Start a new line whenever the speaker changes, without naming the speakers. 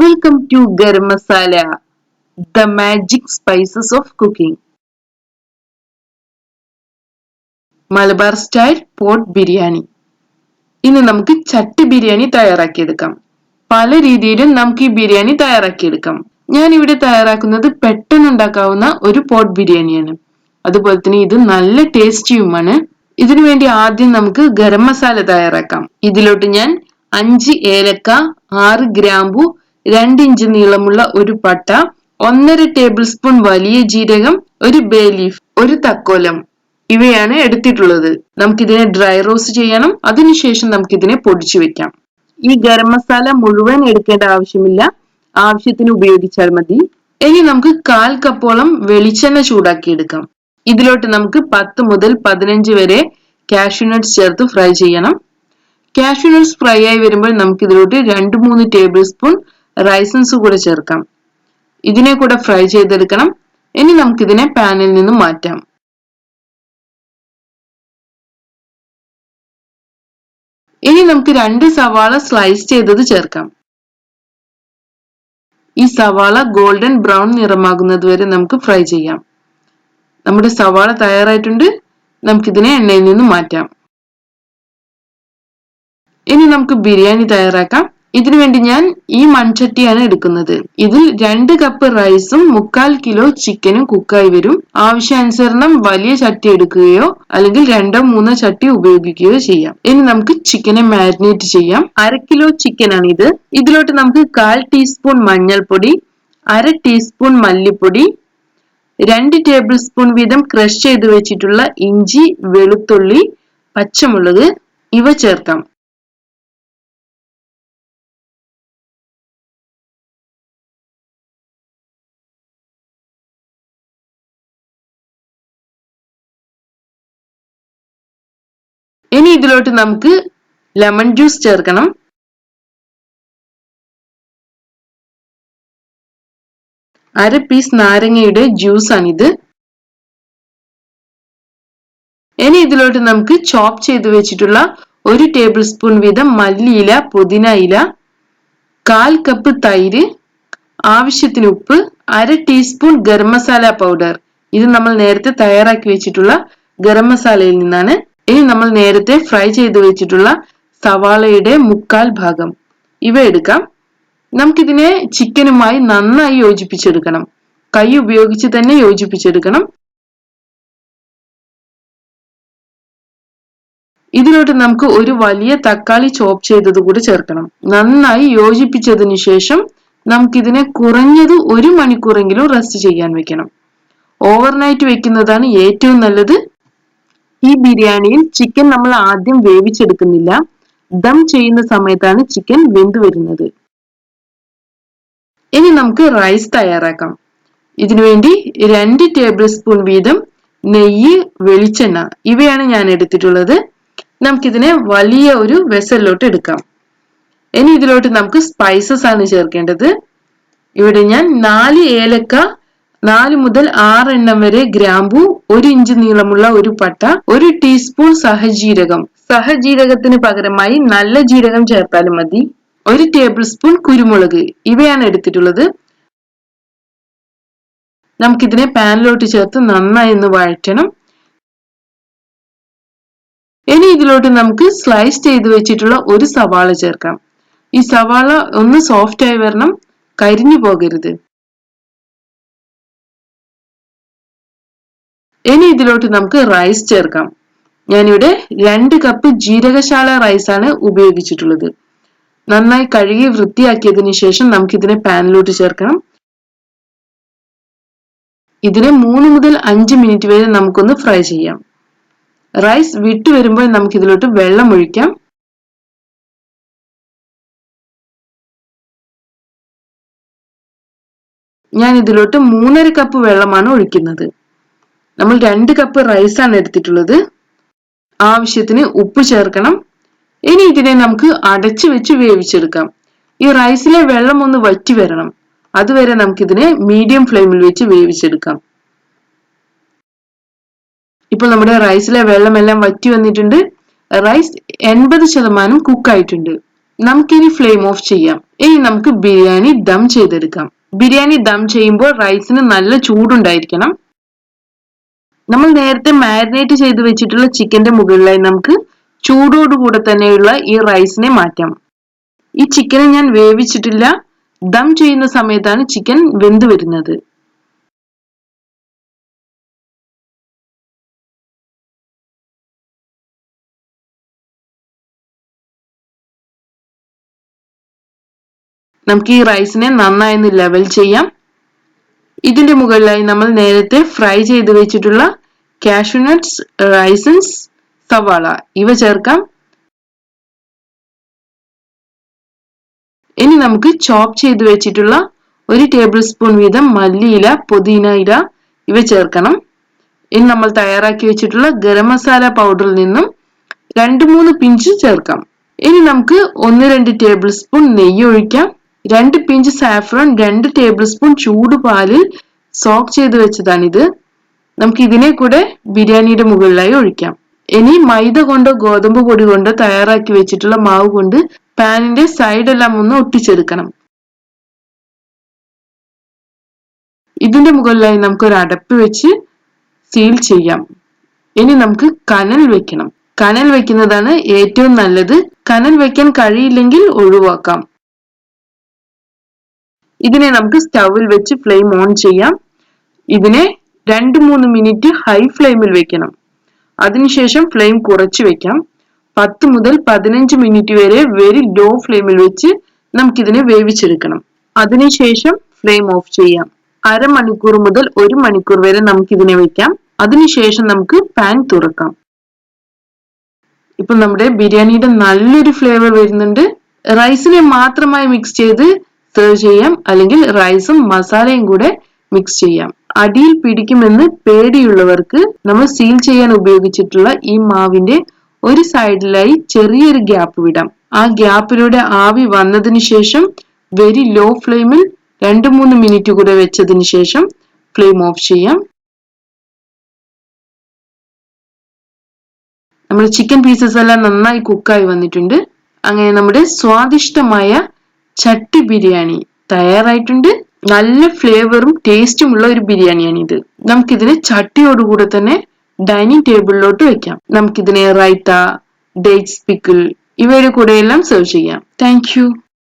Welcome to garam masala the magic spices of cooking Malabar style pot biryani. ഇന്ന് നമുക്ക് ചട്ടി ബിരിയാണി തയ്യാറാക്കിയെടുക്കാം. പല രീതിയിലും നമുക്ക് ഈ ബിരിയാണി തയ്യാറാക്കിയെടുക്കാം. ഞാൻ ഇവിടെ തയ്യാറാക്കുന്നത് പെട്ടെന്ന് ഉണ്ടാക്കാവുന്ന ഒരു പോട്ട് ബിരിയാണിയാണ്. അതുപോലെ തന്നെ ഇത് നല്ല ടേസ്റ്റിയുമാണ്. ഇതിനു വേണ്ടി ആദ്യം നമുക്ക് ഗരം മസാല തയ്യാറാക്കാം. ഇതിലോട്ട് ഞാൻ അഞ്ച് ഏലക്ക ആറ് ഗ്രാമ്പു രണ്ട് ഇഞ്ച് നീളമുള്ള ഒരു പട്ട ഒന്നര ടേബിൾ സ്പൂൺ വലിയ ജീരകം ഒരു ബേ ലീഫ് ഒരു തക്കോലം. ഇവയാണ് എടുത്തിട്ടുള്ളത്. നമുക്കിതിനെ ഡ്രൈ റോസ്റ്റ് ചെയ്യണം. അതിനുശേഷം നമുക്കിതിനെ പൊടിച്ചു വെക്കാം. ഈ ഗരം മസാല മുഴുവൻ എടുക്കേണ്ട ആവശ്യമില്ല. ആവശ്യത്തിന് ഉപയോഗിച്ചാൽ മതി. ഇനി നമുക്ക് കാൽ കപ്പോളം വെളിച്ചെണ്ണ ചൂടാക്കി എടുക്കാം ഇതിലോട്ട് നമുക്ക് പത്ത് മുതൽ പതിനഞ്ച് വരെ കാഷ്യൂനട്ട്സ് ചേർത്ത് ഫ്രൈ ചെയ്യണം. കാഷ്യൂനട്ട്സ് ഫ്രൈ ആയി വരുമ്പോൾ നമുക്ക് ഇതിലോട്ട് രണ്ട് മൂന്ന് ടേബിൾ സ്പൂൺ റൈസൻസ് കൂടെ ചേർക്കാം. ഇതിനെ കൂടെ ഫ്രൈ ചെയ്തെടുക്കണം. ഇനി നമുക്കിതിനെ പാനിൽ നിന്ന് മാറ്റാം. ഇനി നമുക്ക് രണ്ട് സവാള സ്ലൈസ് ചെയ്തത് ചേർക്കാം. ഈ സവാള ഗോൾഡൻ ബ്രൗൺ നിറമാകുന്നത് വരെ നമുക്ക് ഫ്രൈ ചെയ്യാം. നമ്മുടെ സവാള തയ്യാറായിട്ടുണ്ട്. നമുക്കിതിനെ എണ്ണയിൽ നിന്ന് മാറ്റാം. ഇനി നമുക്ക് ബിരിയാണി തയ്യാറാക്കാം. ഇതിനു വേണ്ടി ഞാൻ ഈ മൺചട്ടിയാണ് എടുക്കുന്നത്. ഇതിൽ രണ്ട് കപ്പ് റൈസും മുക്കാൽ കിലോ ചിക്കനും കുക്കായി വരും. ആവശ്യാനുസരണം വലിയ ചട്ടി എടുക്കുകയോ അല്ലെങ്കിൽ രണ്ടോ മൂന്നോ ചട്ടി ഉപയോഗിക്കുകയോ ചെയ്യാം. ഇനി നമുക്ക് ചിക്കനെ മാരിനേറ്റ് ചെയ്യാം. അര കിലോ ചിക്കൻ ആണ് ഇത്. ഇതിലോട്ട് നമുക്ക് കാൽ ടീസ്പൂൺ മഞ്ഞൾപ്പൊടി അര ടീസ്പൂൺ മല്ലിപ്പൊടി രണ്ട് ടേബിൾ സ്പൂൺ വീതം ക്രഷ് ചെയ്ത് വെച്ചിട്ടുള്ള ഇഞ്ചി വെളുത്തുള്ളി പച്ചമുളക് ഇവ ചേർക്കാം. ഇതിലോട്ട് നമുക്ക് ലെമൺ ജ്യൂസ് ചേർക്കണം. അര പീസ് നാരങ്ങയുടെ ജ്യൂസ് ആണിത്. ഇനി ഇതിലോട്ട് നമുക്ക് ചോപ്പ് ചെയ്ത് വെച്ചിട്ടുള്ള ഒരു ടേബിൾ സ്പൂൺ വീതം മല്ലിയില പുതിന ഇല കാൽ കപ്പ് തൈര് ആവശ്യത്തിന് ഉപ്പ് അര ടീസ്പൂൺ ഗരം മസാല പൗഡർ ഇത് നമ്മൾ നേരത്തെ തയ്യാറാക്കി വെച്ചിട്ടുള്ള ഗരം മസാലയിൽ നിന്നാണ് ഇനി നമ്മൾ നേരത്തെ ഫ്രൈ ചെയ്ത് വെച്ചിട്ടുള്ള സവാളയുടെ മുക്കാൽ ഭാഗം. ഇവ എടുക്കാം. നമുക്കിതിനെ ചിക്കനുമായി നന്നായി യോജിപ്പിച്ചെടുക്കണം. കൈ ഉപയോഗിച്ച് തന്നെ യോജിപ്പിച്ചെടുക്കണം. ഇതിലോട്ട് നമുക്ക് ഒരു വലിയ തക്കാളി ചോപ്പ് ചെയ്തത് കൂടി ചേർക്കണം. നന്നായി യോജിപ്പിച്ചതിന് ശേഷം നമുക്കിതിനെ കുറഞ്ഞത് ഒരു മണിക്കൂറെങ്കിലും റെസ്റ്റ് ചെയ്യാൻ വെക്കണം. ഓവർനൈറ്റ് വെക്കുന്നതാണ് ഏറ്റവും നല്ലത്. ഈ ബിരിയാണിയിൽ ചിക്കൻ നമ്മൾ ആദ്യം വേവിച്ചെടുക്കുന്നില്ല. ദം ചെയ്യുന്ന സമയത്താണ് ചിക്കൻ വെന്ത് വരുന്നത്. ഇനി നമുക്ക് റൈസ് തയ്യാറാക്കാം. ഇതിനുവേണ്ടി രണ്ട് ടേബിൾ സ്പൂൺ വീതം നെയ്യ് വെളിച്ചെണ്ണ ഇവയാണ് ഞാൻ എടുത്തിട്ടുള്ളത്. നമുക്കിതിനെ വലിയ ഒരു വെസലിലോട്ട് എടുക്കാം. ഇനി ഇതിലോട്ട് നമുക്ക് സ്പൈസസ് ആണ് ചേർക്കേണ്ടത്. ഇവിടെ ഞാൻ നാല് ഏലക്ക നാല് മുതൽ ആറ് എണ്ണം വരെ ഗ്രാമ്പു ഒരു ഇഞ്ച് നീളമുള്ള ഒരു പട്ട ഒരു ടീസ്പൂൺ സഹജീരകം. സഹജീരകത്തിന് പകരമായി നല്ല ജീരകം ചേർത്താലും മതി. ഒരു ടേബിൾ സ്പൂൺ കുരുമുളക്. ഇവയാണ് എടുത്തിട്ടുള്ളത്. നമുക്കിതിനെ പാനിലോട്ട് ചേർത്ത് നന്നായി ഒന്ന് വഴറ്റണം. ഇനി ഇതിലോട്ട് നമുക്ക് സ്ലൈസ് ചെയ്ത് വെച്ചിട്ടുള്ള ഒരു സവാള ചേർക്കാം. ഈ സവാള ഒന്ന് സോഫ്റ്റ് ആയി വരണം. കരിഞ്ഞു പോകരുത്. ഇനി ഇതിലോട്ട് നമുക്ക് റൈസ് ചേർക്കാം. ഞാനിവിടെ രണ്ട് കപ്പ് ജീരകശാല റൈസ് ആണ് ഉപയോഗിച്ചിട്ടുള്ളത്. നന്നായി കഴുകി വൃത്തിയാക്കിയതിനു ശേഷം നമുക്ക് ഇതിനെ പാനിലോട്ട് ചേർക്കണം. ഇതിനെ മൂന്ന് മുതൽ അഞ്ച് മിനിറ്റ് വരെ നമുക്കൊന്ന് ഫ്രൈ ചെയ്യാം. റൈസ് വിട്ടു വരുമ്പോൾ നമുക്ക് ഇതിലോട്ട് വെള്ളം ഒഴിക്കാം. ഞാൻ ഇതിലോട്ട് മൂന്നര കപ്പ് വെള്ളമാണ് ഒഴിക്കുന്നത്. നമ്മൾ രണ്ട് കപ്പ് റൈസ് ആണ് എടുത്തിട്ടുള്ളത്. ആവശ്യത്തിന് ഉപ്പ് ചേർക്കണം. ഇനി ഇതിനെ നമുക്ക് അടച്ചു വെച്ച് വേവിച്ചെടുക്കാം. ഈ റൈസിലെ വെള്ളം ഒന്ന് വറ്റി വരണം. അതുവരെ നമുക്കിതിനെ മീഡിയം ഫ്ലെയിമിൽ വെച്ച് വേവിച്ചെടുക്കാം. ഇപ്പോൾ നമ്മുടെ റൈസിലെ വെള്ളമെല്ലാം വറ്റി വന്നിട്ടുണ്ട്. റൈസ് എൺപത് ശതമാനം കുക്കായിട്ടുണ്ട് നമുക്കിനി ഫ്ലെയിം ഓഫ് ചെയ്യാം. ഇനി നമുക്ക് ബിരിയാണി ദം ചെയ്തെടുക്കാം. ബിരിയാണി ദം ചെയ്യുമ്പോൾ റൈസിന് നല്ല ചൂടുണ്ടായിരിക്കണം. നമ്മൾ നേരത്തെ മാരിനേറ്റ് ചെയ്ത് വെച്ചിട്ടുള്ള ചിക്കന്റെ മുകളിലായി നമുക്ക് ചൂടോടുകൂടെ തന്നെയുള്ള ഈ റൈസിനെ മാറ്റാം. ഈ ചിക്കനെ ഞാൻ വേവിച്ചിട്ടില്ല. ദം ചെയ്യുന്ന സമയത്താണ് ചിക്കൻ വെന്ത് വരുന്നത്. നമുക്ക് ഈ റൈസിനെ നന്നായി ഒന്ന് ലെവൽ ചെയ്യാം. ഇതിന്റെ മുകളിലായി നമ്മൾ നേരത്തെ ഫ്രൈ ചെയ്ത് വെച്ചിട്ടുള്ള കാഷ്യൂനട്ട്സ് റൈസൻസ് സവാള. ഇവ ചേർക്കാം. ഇനി നമുക്ക് ചോപ്പ് ചെയ്ത് വെച്ചിട്ടുള്ള ഒരു ടേബിൾ സ്പൂൺ വീതം മല്ലിയില പുതിന ഇല ഇവ ചേർക്കണം. ഇനി നമ്മൾ തയ്യാറാക്കി വെച്ചിട്ടുള്ള ഗരം മസാല പൗഡറിൽ നിന്നും രണ്ട് മൂന്ന് പിഞ്ച് ചേർക്കാം. ഇനി നമുക്ക് ഒന്ന് രണ്ട് ടേബിൾ സ്പൂൺ നെയ്യ് ഒഴിക്കാം. രണ്ട് പിഞ്ച് സാഫ്രോൺ രണ്ട് ടേബിൾ സ്പൂൺ ചൂട് പാലിൽ സോക്ക് ചെയ്ത് വെച്ചതാണിത്. നമുക്ക് ഇതിനെ കൂടെ ബിരിയാണിയുടെ മുകളിലായി ഒഴിക്കാം. ഇനി മൈദ കൊണ്ടോ ഗോതമ്പ് പൊടി കൊണ്ടോ തയ്യാറാക്കി വെച്ചിട്ടുള്ള മാവ് കൊണ്ട് പാനിന്റെ സൈഡെല്ലാം ഒന്ന് ഒട്ടിച്ചെടുക്കണം. ഇതിന്റെ മുകളിലായി നമുക്ക് ഒരു അടപ്പ് വെച്ച് സീൽ ചെയ്യാം. ഇനി നമുക്ക് കനൽ വെക്കണം. കനൽ വെക്കുന്നതാണ് ഏറ്റവും നല്ലത്. കനൽ വെക്കാൻ കഴിയില്ലെങ്കിൽ ഒഴിവാക്കാം. ഇതിനെ നമുക്ക് സ്റ്റൗവിൽ വെച്ച് ഫ്ലെയിം ഓൺ ചെയ്യാം. ഇതിനെ രണ്ട് മൂന്ന് മിനിറ്റ് ഹൈ ഫ്ലെയിമിൽ വെക്കണം. അതിനുശേഷം ഫ്ലെയിം കുറച്ച് വെക്കാം. പത്ത് മുതൽ പതിനഞ്ച് മിനിറ്റ് വരെ വെരി ലോ ഫ്ലെയിമിൽ വെച്ച് നമുക്കിതിനെ വേവിച്ചെടുക്കണം. അതിനുശേഷം ഫ്ലെയിം ഓഫ് ചെയ്യാം. അരമണിക്കൂർ മുതൽ ഒരു മണിക്കൂർ വരെ നമുക്കിതിനെ വെക്കാം. അതിനുശേഷം നമുക്ക് പാൻ തുറക്കാം. ഇപ്പൊ നമ്മുടെ ബിരിയാണിയുടെ നല്ലൊരു ഫ്ലേവർ വരുന്നുണ്ട്. റൈസിനെ മാത്രമായി മിക്സ് ചെയ്ത് സെർവ് ചെയ്യാം. അല്ലെങ്കിൽ റൈസും മസാലയും കൂടെ മിക്സ് ചെയ്യാം. അടിയിൽ പിടിക്കുമെന്ന് പേടിയുള്ളവർക്ക് നമ്മൾ സീൽ ചെയ്യാൻ ഉപയോഗിച്ചിട്ടുള്ള ഈ മാവിന്റെ ഒരു സൈഡിലായി ചെറിയൊരു ഗ്യാപ്പ് വിടാം. ആ ഗ്യാപ്പിലൂടെ ആവി വന്നതിന് ശേഷം വെരി ലോ ഫ്ലെയിമിൽ രണ്ട് മൂന്ന് മിനിറ്റ് കൂടെ വെച്ചതിന് ശേഷം ഫ്ലെയിം ഓഫ് ചെയ്യാം. നമ്മുടെ ചിക്കൻ പീസസ് എല്ലാം നന്നായി കുക്കായി വന്നിട്ടുണ്ട്. അങ്ങനെ നമ്മുടെ സ്വാദിഷ്ടമായ ചട്ടി ബിരിയാണി തയ്യാറായിട്ടുണ്ട്. നല്ല ഫ്ലേവറും ടേസ്റ്റും ഉള്ള ഒരു ബിരിയാണിയാണ് ഇത് നമുക്കിതിനെ ചട്ടിയോടുകൂടെ തന്നെ ഡൈനിങ് ടേബിളിലോട്ട് വെക്കാം. നമുക്കിതിനെ റൈത്ത ഡേറ്റ്സ് പിക്കിൾ ഇവയുടെ കൂടെ എല്ലാം സെർവ് ചെയ്യാം താങ്ക്